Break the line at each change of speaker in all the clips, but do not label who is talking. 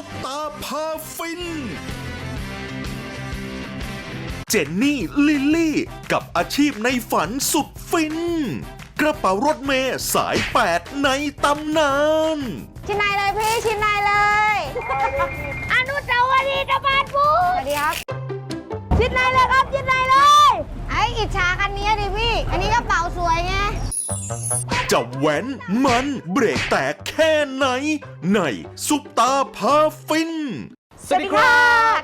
ซุปตาพาฟิน เจนนี่ลิลลี่ กับอาชีพในฝันสุดฟิน กระเป๋ารถเมย์สาย 8 ในตำนาน
ชิ้นในเลยพี่ชิ้นในเลยอนุสาวรีย์ตะบานพูสวัสดีครับ ชิ้นในเลยครับชิ้นในเลยไออิจฉาคันนี้ดิพี่ อันนี้กระเป๋าสวยไง
จะแหวนมันเบรกแตกแค่ไหน ในซุปตาพาฟิน
สวัสดีค่ะ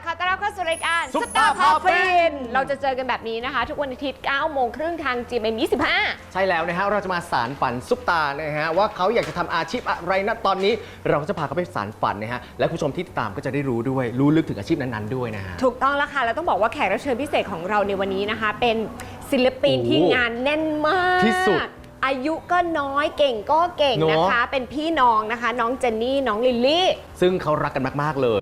ขอต้อนรับเข้าสู่รายการ
ซุปตาพาฟิน
เราจะเจอกันแบบนี้นะคะ ทุกวันอาทิตย์9โมงครึ่งทาง GMM 25
ใช่แล้วนะฮะ เราจะมาสารฝันซุปตานะฮะ ว่าเขาอยากจะทำอาชีพอะไรนะตอนนี้ เราก็จะพาเขาไปสารฝันนะฮะ และผู้ชมที่ติดตามก็จะได้รู้ด้วย รู้ลึกถึงอาชีพนั้นๆด้วยนะฮะ
ถูกต้องแล้วค่ะ แล้วต้องบอกว่าแขกรับเชิญพิเศษของเราในวันนี้นะคะ เป็นศิลปิน
โอ้
ที่งานแน่นมาก
ที่สุด
อายุก็น้อยเก่งก็เก่ง
เนอะ
นะคะ เป็นพี่น้องนะคะ น้องเจนนี่น้องลิลลี่
ซึ่งเขารักกันมาก ๆ เลย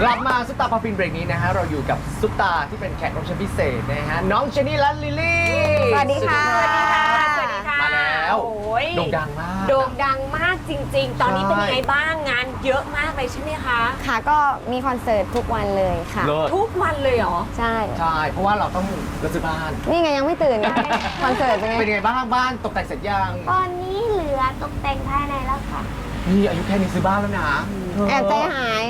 กลับมาซุปตาพาฟินเบรกนี้นะฮะเราอยู่กับซุปตาที่เป็นแขกรับเชิญพิเศษนะฮะน้องเจนนี่และลิลลี่
สวัสดีค่ะ
สวัสดีค่ะสวัสดีค่ะ
มา แล้ว
โอ้ย
โด่งดังมาก
โด่งดังมากจริง ๆ ตอนนี้เป็น
ใช่
ยังไงบ้างงานเยอะมากเลยใช่ไหมคะ
ค่ะก็มีคอนเสิร์ตทุกวันเลยค่ะ
เลิศ
ทุกวันเลยเหรอ
ใช่
ใช่ เพราะว่าเราต้องรัซื้อบ้าน
นี่ไงยังไม่ตื่นนะคอนเสิร์ตเป็นไง
เป็นยังไงบ้างบ้านตกแต่งเสร็จยัง
ตอนนี้เหลือตกแต่งภายในแล้วค่ะ
นี่อายุแค่นี้ซื้อบ้านแล้วนะ
แอบใจหาย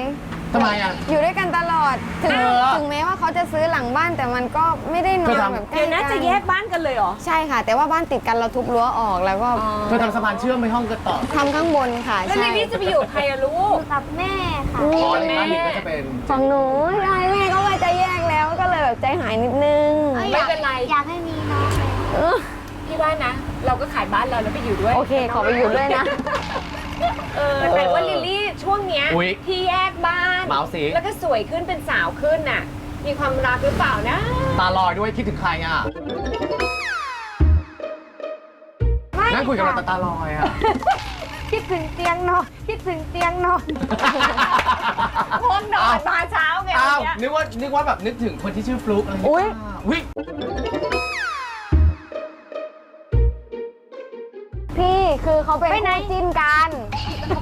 ทำไมอะ
อยู่ด้วยกันตลอด ถึง
เออ
ถึงแม้ว่าเขาจะซื้อหลังบ้านแต่มันก็ไม่ได้นอ
เธอนทำ
แบบใกล้
เดี๋ยวนะ
กั
จะแยกบ้านกันเลยเหรอ
ใช่ค่ะ แต่ว่าบ้านติดกันเราทุบรั้วออกแล้วก็
เธอทำสะพานเชื่อมไปห้องกันต่อ
ทำข้างบนค่ะ
แล้ว
ใช่
ลิลลี่จะไปอยู่กับใครอะลูก
กับแม่ค่ะ
อ๋อ
แม่
ในบ้านนี้ก็จะเป็น
ของหนูใช่แม่ก็ว่าจะแยกแล้วก็เลยแบบใจหายนิดนึง
ไม่เป็นไร
อยากให้มีน้องเลย
เออ
พี่ว่านะ เราก็ขายบ้านเราแล้วไปอยู่ด้วย
โอเคขอไปอยู่ด้วยนะ
เออแต่ว่าลิลลี่ช่วงเนี้ย
อุ๊ย
ที่แยกบ้าน
เมาส์สิ
แล้วก็สวยขึ้นเป็นสาวขึ้นน่ะ มีความรักหรือเปล่านะ
ตาลอยด้วยคิดถึงใครอะ นั่งคุยกับเราแต่ตาลอยอะ
คิดถึงเตียงนอนคิดถึงเตียงนอน
พวกนอนมาเช้าไง
อ้าว
วันเนี้ย
นึกว่านึกว่าแบบนึกถึงคนที่ชื่อฟลุ๊กอะไรอย่าง
อุ๊
เงี้
ย
ยอุ้ย
คือเขาเป็นคู่จิ้นกัน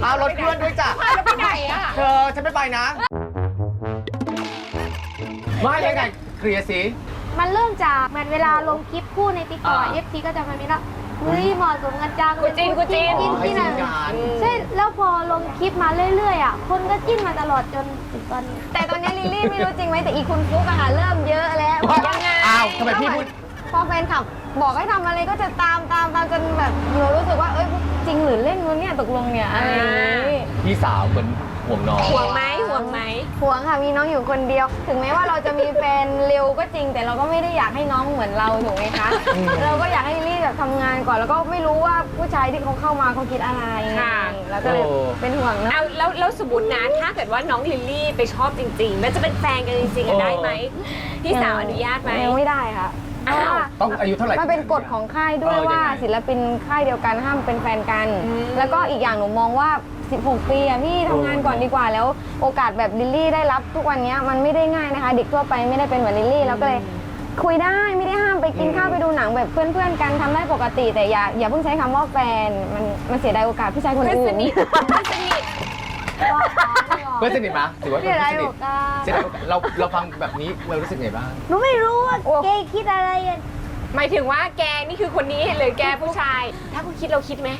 เอารถเพื่อนด้วยจ้ะ
แล้วไปไหนอะ
เธอฉันไม่ไปนะไม่เลยไงเคลียร์สิ
มันเริ่มจากเหมือนเวลาลงคลิปคู่ในติ๊กต็อก
อ่า
เอฟซีก็จะมามีแล้วเฮ้ยเหมาะสมกันจัง
กูจินกูจิน
อ๋
จิ้น
อให้
ที่
จิ้
นั่
น
น
กัน
ใช่แล้วพอลงคลิปมาเรื่อยๆอะคนก็จิ้นมาตลอดจนถึงตอนนี้
แต่ตอนนี้ลิลลี่ไม่รู้จริงไหมแต่อีคุณฟุกอะค่ะเริ่มเยอะแล้ว
ยังไง
อ้าวทำไมพี่พูด
พอแฟนคลับ บอกให้ทำอะไรก็จะตามตามตามจนแบบหนูรู้สึกว่าเอ้ยจริงหรือเล่นวะเนี่ยตกลงเนี่ยอะไรอย่างนี้
พี่สาวเหมือนห่วงน้อง
ห่วงไหมห่วงไหม
ห่วงค่ะมีน้องอยู่คนเดียว ถึงแม้ว่าเราจะมีแฟนเร็วก็จริง แต่เราก็ไม่ได้อยากให้น้องเหมือนเราถูกไหมคะ
อืม
เราก็อยากให้ลิลลี่แบบทำงานก่อนแล้วก็ไม่รู้ว่าผู้ชายที่เขาเข้ามาเขาคิดอะไร
ค่ะ
แล้วก็เลยเป็นห่วงนะ
เอาแล้วแล้วสมมตินะถ้าเกิดว่าน้องลิลลี่ไปชอบจริงๆ แล้วจะเป็นแฟนกันจริงๆอะได้ไหมพี่สาวอนุญาตไหม
ยังไม่ได้ค่ะ
อ้าว
ต้องอายุเท่าไหร่
มันเป็นกฎของค่ายด้วย
เออยังไง
ว่าศิลปินค่ายเดียวกันห้ามเป็นแฟนกัน
อืม
แล้วก็อีกอย่างหนูมองว่า 16 ปีอะพี่ทำงานก่อนดีกว่าแล้ว โอกาสแบบลิลลี่ได้รับทุกวันเนี้ยมันไม่ได้ง่ายนะคะ เด็กทั่วไปไม่ได้เป็นเหมือนลิลลี่แล้วก็เลย คุยได้ไม่ได้ห้ามไปกินข้าวไปดูหนังแบบเพื่อนๆกันทำได้ปกติแต่อย่าอย่าเพิ่งใช้คำว่าแฟนมันมันเสียดายโอกาสพี่ชายคน
เพื่อน
อื่
ส
น
นิทเพื่อนสนิท
เพื่อนสนิทไหมถือว่า
เสี
เป็น
ย
เพื่
ดา
อยนสนิท
โอกาส
เสียดายโอกาสเราเราฟังแบบนี้เรารู้สึกไงบ้าง
หนูไม่รู้ว่า
โอ้
เกย์คิดอะไรอะ
หมายถึงว่าแกนี่คือคนนี้หรือแกผู้ชาย ถ้าคุณคิดเราคิดไหม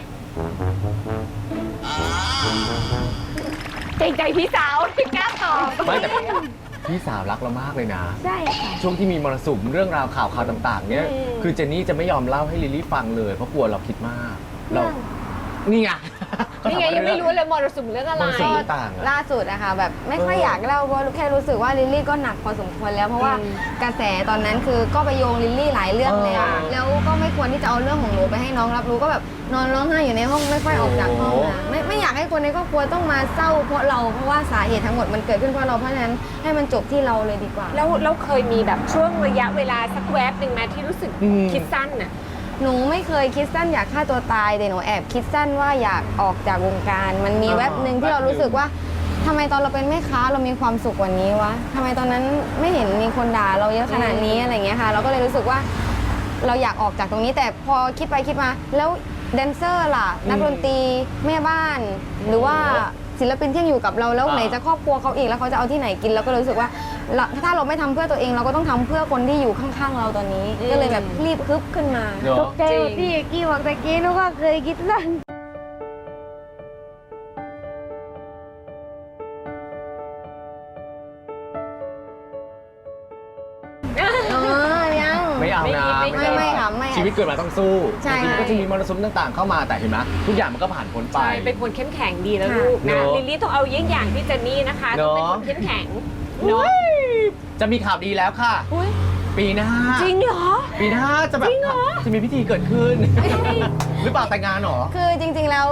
เกรงใจพี่สาวไม่กล้าตอบ
ไม่แต่พี่สาวรักเรามากเลยนะ
ใช่ค่ะ
ช่วงที่มีมรสุมเรื่องราวข่าวข่าวต่าง ๆ เนี่ย
อืม
คือเจนนี่จะไม่ยอมเล่าให้ลิลลี่ฟังเลยเพราะกลัวเราคิดมากเรา นี่ไง
นี่ไงยังไม่รู้เลยมรสุมเรื่องอะไร
มรสุมต่างๆอะ
ล่าสุดนะคะแบบไม่ค่อย
เออ
อ
อ
ยากเล่าเพราะแค่รู้สึกว่าลิลลี่ก็หนักพอสมควรแล้วเพราะว่า
อืม
กระแสตอนนั้นคือก็ไปโยงลิลลี่หลายเรื่องแล้ว
เออ
แล้วก็ไม่ควรที่จะเอาเรื่องของหนูไปให้น้องรับรู้ก็แบบนอนร้องไห้อยู่ในห้องไม่ค่อยออกจากห้อง
โอ้
นะไม่ไม่อยากให้คนในครอบครัวต้องมาเศร้าเพราะเราเพราะว่าสาเหตุทั้งหมดมันเกิดขึ้นเพราะเราเพราะฉะนั้นให้มันจบที่เราเลยดีกว่า
แล้วแล้วเคยมีแบบช่วงระยะเวลาสักแวบหนึ่งไหมที่รู้สึก
อืม
คิดสั้นน่ะ
หนูไม่เคยคิดสั้นอยากฆ่าตัวตายแต่หนูแอบคิดสั้นว่าอยากออกจากวงการ มันมี
อ๋อ
แวบหนึ่งที่เรารู้สึกว่าทำไมตอนเราเป็นแม่ค้าเรามีความสุขกว่านี้วะทำไมตอนนั้นไม่เห็นมีคนด่าเราเยอะขนาดนี้อะไรเงี้ยค่ะ เราก็เลยรู้สึกว่าเราอยากออกจากตรงนี้ แต่พอคิดไปคิดมาแล้วแดนเซอร์ล่ะ นักดนตรีแม่บ้าน หรือว่าศิลปินที่ยังอยู่กับเราแล้ว
อ่า
ไหนจะครอบครัวเขาอีกแล้วเขาจะเอาที่ไหนกินเราก็เลยรู้สึกว่า เราถ้าเราไม่ทำเพื่อตัวเองเราก็ต้องทำเพื่อคนที่อยู่ข้างๆเราตอนนี้ ก็เลยแบบรีบฮึบขึ้นมา
เนอะ
ตกใจว่าพี่เอกกี้บอกตะกี้นึกว่าเคยคิดสั้น
อ๋อยัง
ไม่เอานะ
ไม่
ไม่ไม่ค่ะไม่
ชีวิตเกิดมาต้องสู้
ใช่
บางทีมันก็จะมีมรสุมต่างๆ เข้ามาแต่เห็นไหมทุกอย่างมันก็ผ่านพ้นไป
ใช่เป็นคนเข้มแข็งดีแล้ว
ค่ะ
ลูก
เน
นะ
อะ
ลิลลี่ต้องเอาเยี่ยงอย่างที่เจนนี่นะคะ
เน
ต้อ
อะ
งเป็นคนเข้มแข็งเนาะ
จะมีข่าวดีแล้วค่ะ
อุ๊ย
ปีหน้า
จริงเหรอ
ปีหน้าจะแบบ
จริงเหรอ
จะมีพิธีเกิดขึ้น หรือเปล่าแต่งงานเหรอ
คือจริงๆแล้ว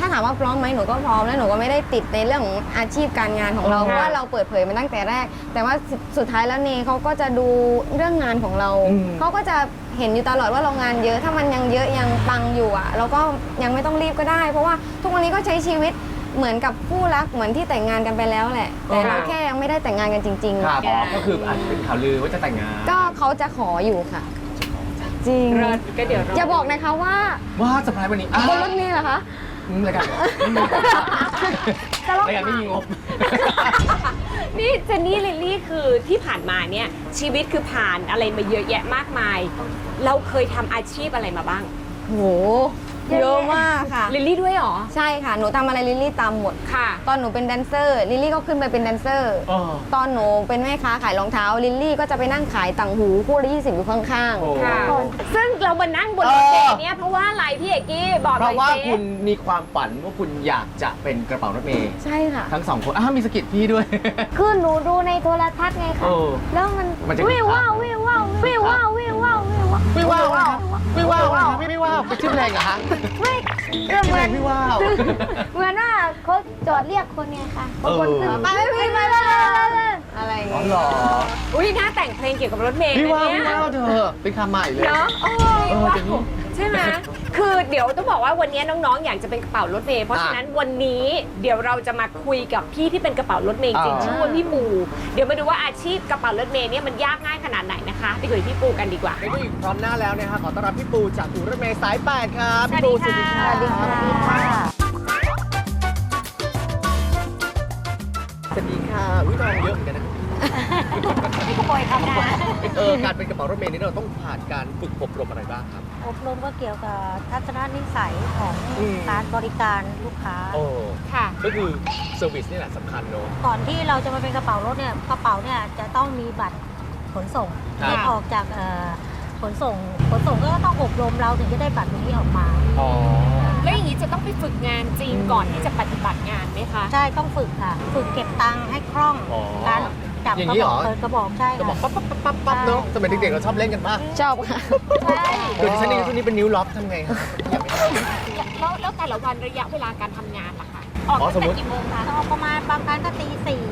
ถ้าถามว่าพร้อมไหมหนูก็พร้อมแล้วหนูก็ไม่ได้ติดในเรื่องของอาชีพการงานของเรา
อ๋อ
เพราะว่าเราเปิดเผยมาตั้งแต่แรก แต่ว่าสุดสุดท้ายแล้วเนเขาก็จะดูเรื่องงานของเรา
อืม
เขาก็จะเห็นอยู่ตลอดว่าเรางานเยอะถ้ามันยังเยอะยังปังอยู่อะเราก็ยังไม่ต้องรีบก็ได้ เพราะว่าทุกวันนี้ก็ใช้ชีวิต เหมือนกับคู่รักเหมือนที่แต่งงานกันไปแล้วแหละ แต่เราแค่ยังไม่ได้แต่งงานกันจริง
ค่ะ
ๆ
อ๋อก็คืออาจจะเป็นข่าวลือว่าจะแต่งงาน
ก็เขาจะขออยู่ค่ะ จริง
เลิศก็เดี๋ยวร
อย่าบอกนะคะว่า
ว่าสปายวันนี้อะ
บนรถเมล์เหรอคะ
อืมรายการรายการไม่มีงบ
นี่เจนนี่ลิลลี่คือที่ผ่านมาเนี่ยชีวิตคือผ่านอะไรมาเยอะแยะมากมาย เราเคยทำอาชีพอะไรมาบ้าง
โห เยอะมากค่ะ
ลิลลี่ด้วยเหรอ
ใช่ค่ะ หนูทำอะไรลิลลี่ตามหมด
ค่ะ
ตอนหนูเป็นแดนเซอร์ลิลลี่ก็ขึ้นไปเป็นแดนเซอร์
เออ
ตอนหนูเป็นแม่ค้าขายรองเท้าลิลลี่ก็จะไปนั่งขายต่างหูคู่ละยี่สิบอยู่ข้าง
โอ้
ค่ะ ซึ่งเรามานั่งบนรถเมล์เนี่ยเพราะว่าอะไรพี่เอกกี้บอกห
เพ
น่อ
ราะ
ย
ว่า
สิ
คุณมีความฝันว่าคุณอยากจะเป็นกระเป๋ารถเมย์
ๆ ใช่ค่ะ
ทั้งสองคนอ้าวมีสกิดพี่ด้วย
คือหนูดูในโทรทัศน์ไงค่ะ
โอ้
แล้วมัน
มันจะ
วิวว้าววิวว้าววิวว้าววิวว้าววิวว้าว
ไม่ว้าวนะครับไม่ว้าวนะครับไม่ไม่ว้าวเป็นชื่อเพลงเหรอฮะ
ไม่เออ
ชื่อ
เห
เพ
มื
ล
อน
งไม่ว้าว
เหมือนว่าเขาจอดเรียกคนไงค่ะ
เออ
ไปไม่ผิดมาเลยอะไรอย่าง
อ๋อ
เงี้ย
เหรอ
อุ้ยน่าแต่งเพลงเกี่ยวกับรถเมล์
พี่
นะ
ว้าว
เนี่
พี่
ย
ว้าวเธอเป็นคำใหม่เลย
เนาะโอ้ย
เออ
ว้า
เจนนี่
ว ใช่ไหม คือเดี๋ยวต้องบอกว่าวันนี้น้องๆ อยากจะเป็นกระเป๋ารถเมล์เพราะฉะนั้นวันนี้เดี๋ยวเราจะมาคุยกับพี่ที่เป็นกระเป๋ารถเมล์จริง
อ่า
ชื่อว่าพี่ปู เดี๋ยวมาดูว่าอาชีพกระเป๋ารถเมล์เนี่ยมันยากง่ายขนาดไหนนะคะไปคุยกับพี่ปูกันดีกว่า
ไปดูอีกพร้อมหน้าแล้วนะฮะขอต้อนรับพี่ปูจากอู่รถเมย์สายแปดครับพี่ปู
สวัสดีค่ะ
สวัสดีค่ะ
สวัสดีค่ะวิน้องเยอะเหมือนกันนะ
นี่ก็ปล่อยคำนะ
เออการเป็นกระเป๋ารถเมย์นี่เราต้องผ่านการฝึกอบรมอะไรบ้างครับ
อบรมก็เกี่ยวกับทัศนนิสัยของ
อืม
การบริการลูกค้า
โอ้
ค่ะ
ก็คือเซอร์วิสนี่แหละสำคัญเนอะ
ก่อนที่เราจะมาเป็นกระเป๋ารถเนี่ยกระเป๋าเนี่ยจะต้องมีบัตรขนส่ง
ครับ
ที่ออกจากเอ่อขนส่งขนส่งก็ต้องอบรมเราถึงจะได้บัตรตรงนี้ออกมา
อ๋อ
แล้วอย่างนี้จะต้องไปฝึกงานจริงก่อนที่จะปฏิบัติงานไหมคะ
ใช่ต้องฝึกค่ะ ฝึกเก็บตังค์ให้คล่อง
อ๋อ
การ จับ
อย่าง
ก
นี้
ระ
เห
บ
ร
อ
อ
กเปิดกระบอกใช่
ก็บอก
ค่ะ
ปั๊บปั๊บปั๊บปั๊บเนาะสมัยเด็กๆเราชอบเล่นกันมาก
ชอบค่ะ
ใช่
เกิดดิฉันเองช่วงนี้เป็นนิ้วล็อกทำไงฮะอยากไปท
แล้วแล้วแต่ละวันระยะเวลาการทำงานล่ะคะออก
อ๋อ
ตั้ง
สมมุ
แต่
ติ
กี่โมงคะ
ออกประมาณบางครั้งก็ตีสี่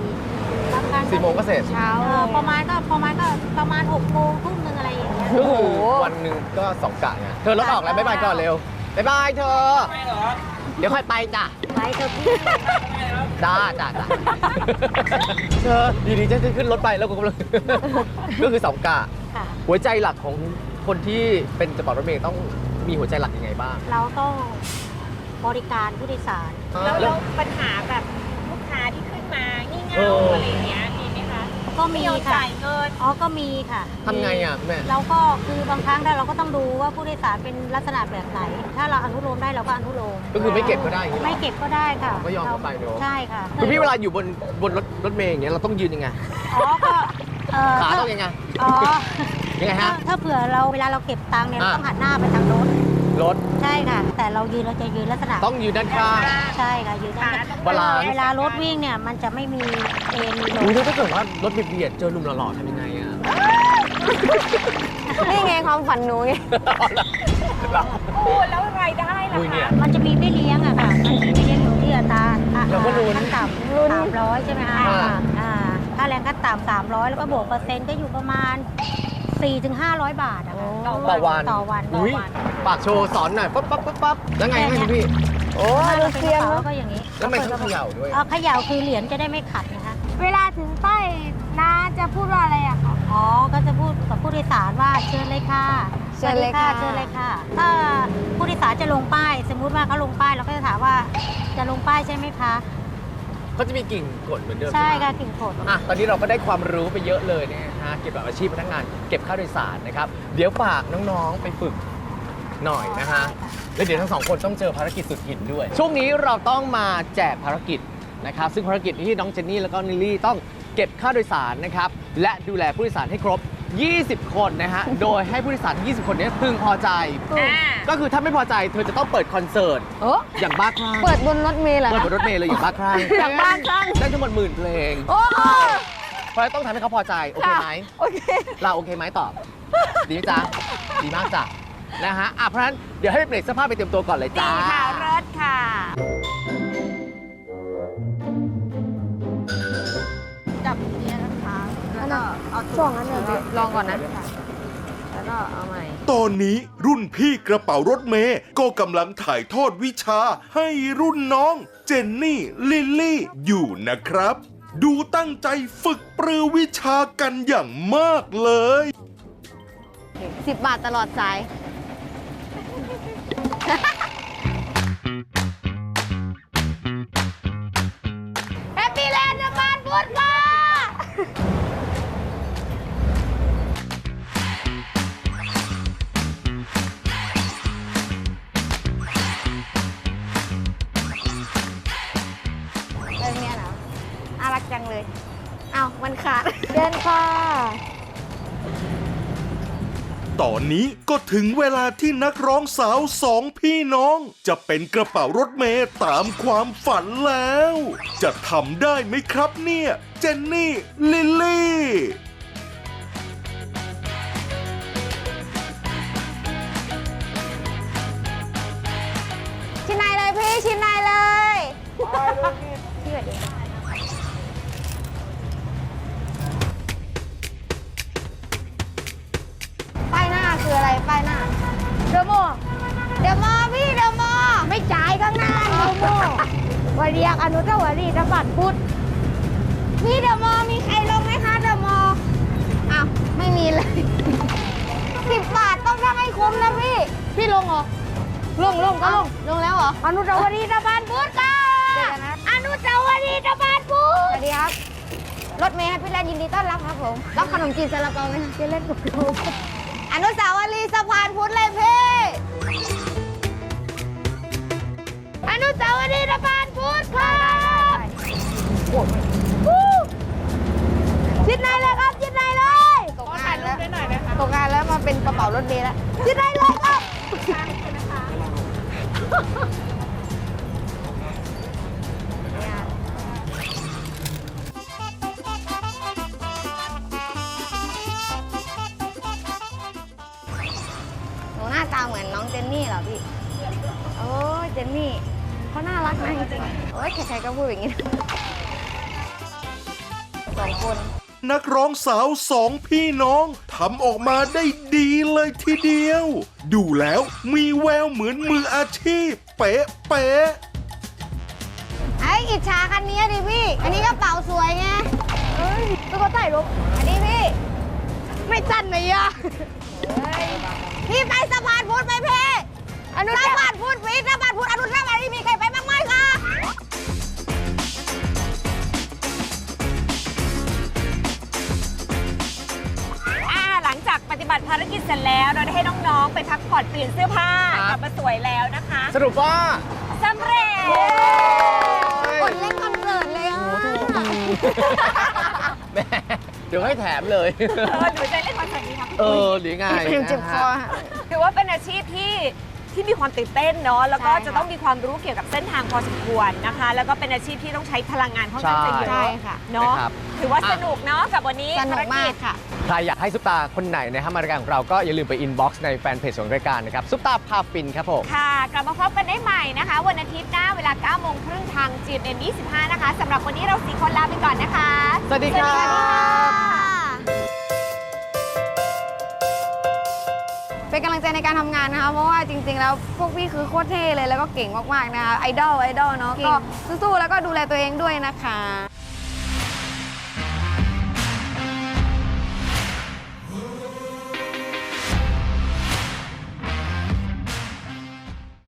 บางครั้งำ
สี่โมงก็เสร็จ
เช้า
เอ่อประมาณก็ประมาณก็ประมาณหกโมงทุ่มหนึงอะไรอย่างเงี้ย
ก็คือวันหนึ่งก็สองกะไงเธอรถออกแล้วบ๊ายบายก่อนเร็วบ๊ายบายเธอ เดี๋ยวค่อยไปจ้ะ
ไปเถอะพี่
จ้าจ้าจ้าเธอดีๆจะขึ้นรถไปแล้วกูกำลัง ก็คือสองกะ
ค่ะ
หัวใจหลักของคนที่เป็นกระเป๋ารถเมล์ต้องมีหัวใจหลักยังไงบ้าง
เราต้องบริการผู้โดยสาร
แล้วแล้วปัญหาแบบลูกค้าที่ขึ้นมางี่
เอ
เง่า
ออ
อะไรอย่างเงี้ยมีไหมคะ
ก็
ไม่
มี
ยอม
ค่ะ
จ่ายเงิน
อ๋อ ก็มีค่ะ
ทำไงอะแม่
เราก็คือบางครั้งถ้าเราก็ต้องดูว่าผู้โดยสารเป็นลักษณะแบบไหน ถ้าเราอนุโลมได้เราก็อนุโลม
ก็คือไม่เก็บก็ได้อย่างนี้หรอ
ไม่เก็บก็ได้ค่ะ
ก็ยอมเข้าไปเนอะ
ใช่ค่ะ
คือพี่เวลาอยู่บนบนรถรถเมล์อย่างเงี้ยเราต้องยืนยังไง
อ๋อ ก็เอ่อ
ขา
ถ้า
ต้องยังไง
อ๋อ
ยังไง
ถ้า
ฮะ
ถ้าเผื่อเราเวลาเราเก็บตังค์เนี่ยเรา
อะ
ต้องหันหน้าไปทางรถ
รถ
ใช่ค่ะ แต่เรายืนเราจะยืนลักษณะ
ต้องยืนด้านข้าง
ใช่ค่ะยืนด้าน
ขาต้อง
บาลานซ์
เวลารถวิ่งเนี่ยมันจะไม่มีเอ็นมีล
อุ้ย
ง
แล้วถ้าเกิดว่ารถเบียดๆเจอหนุ่มหล่อๆทำยังไงอะ
นี่ไงความฝันหนูไง
โอ้แล้วรายได้ล่ะ
อุ้ยเนี่ย
คะ
มันจะมีไม่เลี้ยงอะค่ะ มันจะมีไม่เลี้ยงอยู่ที่อัตราอะ
เราก็ลุ้น
ขั้นต่ำสามร้อยใช่ไหมคะ
อ่า
อ่าค่าแรงขั้นต่ำสามร้อยแล้วก็บวกเปอร์เซ็นต์ก็อยู่ประมาณ 4ถึง500 บาทอะค่ะ
ต่อวัน
ต่อวันต่อ
อุ้ย
วัน
ปากโชว์สอนหน่อยปั๊บปั๊บปั๊บปั๊บแล้วไงให้คุณพี่ โอ้
ถ้าเรา
ดู
เป็น
เซี
ก
ย
ระ
น
เป๋า
เนอะ
ก็อย่างนี้
แล้วทำไมต้องเขย่าด้วย
เอาเขย่าคือเหรียญจะได้ไม่ขัดนะคะ
เวลาถึงป้ายน้าจะพูดว่าอะไรอะคะ
อ๋อ ก็จะพูดกับผู้โดยสารว่าเชิญเลยค่ะ
เชิญเลยค่ะ
สวัสดีเชิญเลยค่ะ ถ้าผู้โดยสารจะจะลงป้าย สมมุติว่าเขาลงป้ายเราก็จะถามว่าจะลงป้ายใช่ไหมคะ
ก็จะมีกิ่งกดเหมือนเดิม
ใช่
ไหม
ค่ะกิ่งผล
อะ ตอนนี้เราก็ได้ความรู้ไปเยอะเลยนะฮะ เกี่ยวกับอาชีพพนักงาน เก็บค่าโดยสารนะครับ เดี๋ยวฝากน้อง ๆ ไปฝึกหน่อยนะฮะ แล้วเดี๋ยวทั้งสองคนต้องเจอภารกิจสุดหินด้วย ช่วงนี้เราต้องมาแจกภารกิจนะครับ ซึ่งภารกิจที่น้องเจนนี่แล้วก็นิลลี่ต้องเก็บค่าโดยสารนะครับ และดูแลผู้โดยสารให้ครบ 20 คนนะฮะ โดยให้ผู้โดยสารทั้ง20 คนนี้พึงพอใจ
อ่า
ก็คือถ้าไม่พอใจเธอจะต้องเปิดคอนเสิร์ต
โอ้
อย่างบ้าคลั่ง
เปิดบนรถเมล์เหรอ
เปิด
คะ
บนรถเมล์เลยอย่างบ้าคลั่ง
อย่างบ้าคลั่ง
ได้ทั้งหมดหมื่นเพลง
โอ้
เพราะฉะนั้นต้องทำให้เขาพอใจ โอเคไหม
โอเค
เราโอเคไหมตอบ ดีไหมจ๊ะ ดีมากจ้ะ นะฮะ อะเพราะฉะนั้นเดี๋ยวให้ไปเบรกเสื้อผ้าไปเตรียมตัวก่อนเลย
ดี
จ้า
ค่ะเลิศค่ะ
ก็เอา
ช่วงนั้นเลยลองก่อนนะ แล้วก็เอาใหม่
ตอนนี้รุ่นพี่กระเป๋ารถเมย์ก็กำลังถ่ายทอดวิชาให้รุ่นน้อง เจนนี่ ลิลลี่ อยู่นะครับ ดูตั้งใจฝึกปรือวิชากันอย่างมากเลย
10บาทตลอดสาย อนนี้
ก็ถึงเวลาที่นักร้องสาวสองพี่น้อง จะเป็นกระเป๋ารถเมย์ตามความฝันแล้ว จะทำได้ไหมครับเนี่ย เจนนี่ ลิลลี่
เดโมเดโมพี่เดโมไม่จ่ายข้างหน้าเดโมวันเรียกอนุสาวรีย์ตบัดพุทธพี่เดโมมีใครลงไหมคะเดโมอ้าวไม่มีเลยสิบบาทต้องทำให้คุ้มนะพี่ พี่ลงเหรอ ลงลงก็ลงลงแล้วเหรอ อนุสาวรีย์ตะบานพุทธค่ะ อนุสาวรีย์ตะบานพุทธสวัสดีครับ รถเมย์ให้พี่แลนยินดีต้อนรับครับผม รับขนมจีนซาลาเปาไหมพี่เล่นกับเรา อนุสาวรีย์สะพานพุทธเลยพี่ อนุสาวรีย์สะพานพุทธครับชิดในเลยครับชิดในเลยตกงานแล้วตกงานแล้วมาเป็นกระเป๋ารถเมย์แล้วชิดในเลยครับ ตาเหมือนน้องเจนนี่เหรอพี่ โอ้ยเจนนี่เขาน่ารักนะจริงๆโอ้ยใครๆก็พูดอย่างนี้นะสองคน
นักร้องสาวสองพี่น้องทำออกมาได้ดีเลยทีเดียว ดูแล้วมีแววเหมือนมืออาชีพ เป๊ะเป๊ะ
ไอ้อิจฉาคันนี้ดิพี่ อันนี้กระเป๋าสวยไงเฮ้ยตุ๊กตาถ่ายรูปอันนี้พี่ ไม่จันเลยอะ พี่ไปสะพานพุทธไหมพี่อนุสะพานพุทธพี่สะพานพุทธอนุสาวรีย์มีใครไปบ้างไหมคะ
อ่าหลังจากปฏิบัติภารกิจเสร็จแล้วเราได้ให้น้องๆ ไปพักผ่อนเปลี่ยนเสื้อผ้า
ค
ก
รั
ลั
บ
บมาสวยแล้วนะคะ
สรุปว่า
สำเร็จ
คนเล่นคอนเสิร์ตเลยอะ
แหมเดี๋ยวให้แถมเลย
เออหนูจะ เล่นคอนเสิร์ตนี้ครับ
เออหรือไง
เจ็บคอ
นะฮะ
ฮะ
ถือว่าเป็นอาชีพที่ที่มีความตื่นเต้นเนาะแล้วก็
ใช่ค่ะ
จะต้องมีความรู้เกี่ยวกับเส้นทางพอสมควรนะคะ แล้วก็เป็นอาชีพที่ต้องใช้พลังงานค่อนข้างจะเย
ใช่
อะ
ค่ะ
เนาะ
นะครับ
ถือว่า
อะ
สนุกเนาะกับวันนี้
สนุกมาก
ภรจ
ค่ะ
ใครอยากให้ซุปตาคนไหนนะฮะมารายการของเราก็อย่าลืมไปอินบ็อกซ์ในแฟนเพจของรายการนะครับซุปตาพาฟินครับผม
ค่ะ กลับมาพบกันได้ใหม่นะคะ วันอาทิตย์หน้าเวลา9โมงครึ่งทาง GMM 25 นะคะสำหรับวันนี้เราสี่คนลาไปก่อนนะคะ
สวัสดีครับ
เป็นกำลังใจในการทำงานนะคะ เพราะว่าจริง ๆ แล้วพวกพี่คือโคตรเท่เลยแล้วก็เก่งมากๆนะคะไอดอลไอดอลเนาะก็สู้ๆแล้วก็ดูแลตัวเองด้วยนะคะ